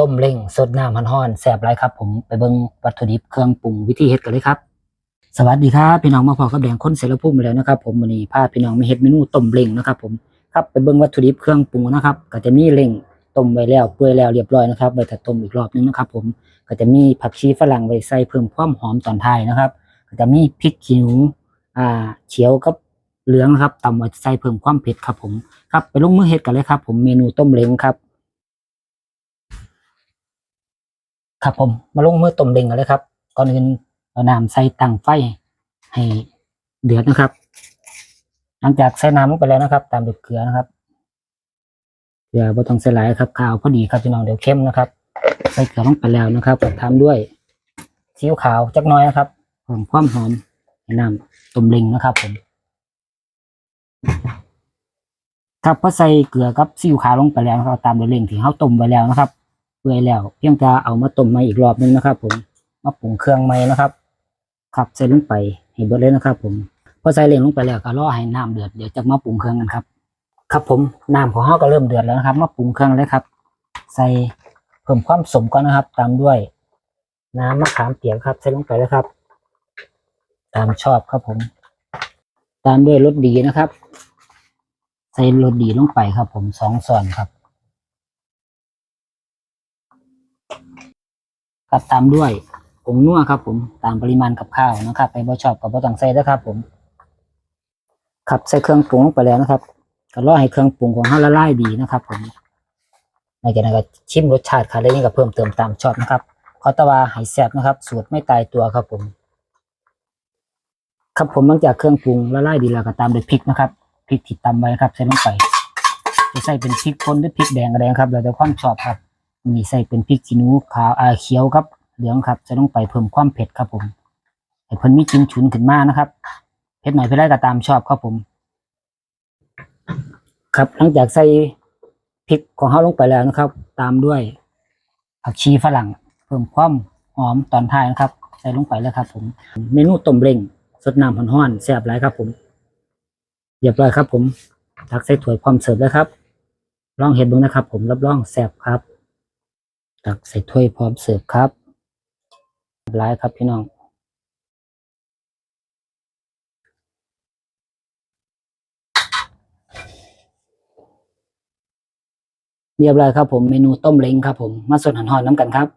ต้มเล้งสดน้ำมันห้อนแซ่บไรครับผมไปเบิ่งวัตถุดิบเครื่องปรุงวิธีเฮ็ดกันเลยครับ สวัสดีครับพี่น้องมาพอกับแดงค้นเสรภูมิมาแล้วนะครับ ผมวันนี้พาพี่น้องมาเฮ็ดเมนูต้มเล้งนะครับ ผมครับไปเบิ่งวัตถุดิบเครื่องปรุงนะครับ ก็จะมีเล้งต้มไว้แล้วเปื่อยแล้วเรียบร้อยนะครับไว้ถ้าต้มอีกรอบนึงนะครับ ผมก็จะมีผักชีฝรั่งไว้ใส่เพิ่มความหอมตอนท้ายนะครับ ก็จะมีพริกขี้หนูอ่าเขียวกับเหลืองนะครับตำไว้ใส่เพิ่มความเผ็ดครับ ผม ครับไปลงมือเฮ็ดกันเลยครับ ผมเมนูต้มเล้งครับ ครับผมมาลงมือต้มเล้งกันเลยครับ ก่อนอื่นเอาน้ำใส่ตั้งไฟให้เดือดนะครับ หลังจากใส่น้ำลงไปแล้วนะครับ ตามด้วยเกลือนะครับเกลือบ่ต้องใส่หลายครับข้าวพอดีครับพี่น้องเดี๋ยวเข้มนะครับ ใส่เกลือลงไปแล้วนะครับก็ทำด้วยซีอิ๊วขาวจักน้อยนะครับเพิ่มความหอมน้ำต้มเล้งนะครับผมครับพอใส่เกลือกับซีอิ๊วขาวลงไปแล้วนะครับตามด้วยเล้งที่เราต้มไว้แล้วนะครับ เปื่อยแล้ว เพียงแต่เอามาต้มใหม่อีกรอบนึงนะครับ ผมมาปรุงเครื่องใหม่นะครับขับใส่ลงไปให้เบิดเลยนะครับ ผมพอใส่เล้งลงไปแล้วก็รอให้น้ำเดือดเดี๋ยวจะมาปรุงเครื่องกันครับ ครับผมน้ำของเราก็เริ่มเดือดแล้วนะครับ มาปรุงเครื่องเลยครับ ใส่เพิ่มความสมก่อนนะครับ ตามด้วย น้ำมะขามเปียกครับ ใส่ลงไปแล้วครับ ตามชอบครับผม ตามด้วยรสดีนะครับ ใส่รสดีลงไปครับ ผมสองส่วนครับ ครับตามด้วยผงนัวครับ ผมตามปริมาณกับข้าวนะครับไปบ่ชอบกับบ่ต้องใส่นะครับ ผมครับใส่เครื่องปรุงลงไปแล้วนะครับก็รอให้เครื่องปรุงของเราละลายดีนะครับ ผมหลังจากนั้นก็ชิมรสชาติค่ะแล้วนี่ก็เพิ่มเติมตามชอบนะครับขอตะวาไหแซบนะครับ สูตรไม่ตายตัวครับผม ครับผมหลังจากเครื่องปรุงละลายดีแล้วก็ตามด้วยพริกนะครับพริกที่ตำไว้นะครับใส่ลงไปจะใส่เป็นพริกป่นหรือพริกแดงก็ได้ครับแล้วแต่ความชอบครับ มีใส่เป็นพริกขี้หนูขาวอ่าเขียวครับ เหลืองครับ จะต้องไปเพิ่มความเผ็ดครับผมให้เพิ่นมีกลินฉุนขึ้นมานะครับเผ็ดหน่อยเผ็ดได้ก็ตามชอบครับผม ครับหลังจากใส่พริกของเขาลงไปแล้วนะครับ ตามด้วยผักชีฝรั่ง เพิ่มความหอมตอนท้ายนะครับ ใส่ลงไปแล้วครับ ผม เมนูต้มเล้งสดน้ำห้อนๆแซ่บหลายครับ ผมเรียบร้อยครับ ผมตักใส่ถ้วยพร้อมเสิร์ฟแล้วครับ ลองเห็ดดูนะครับ ผมรับรองแซ่บครับ ตักใส่ถ้วยพร้อมเสิร์ฟครับร้ายครับพี่น้องเรียบร้อยครับผมเมนูต้มเล้งครับผมมาสดหันหอนน้ำกันครับ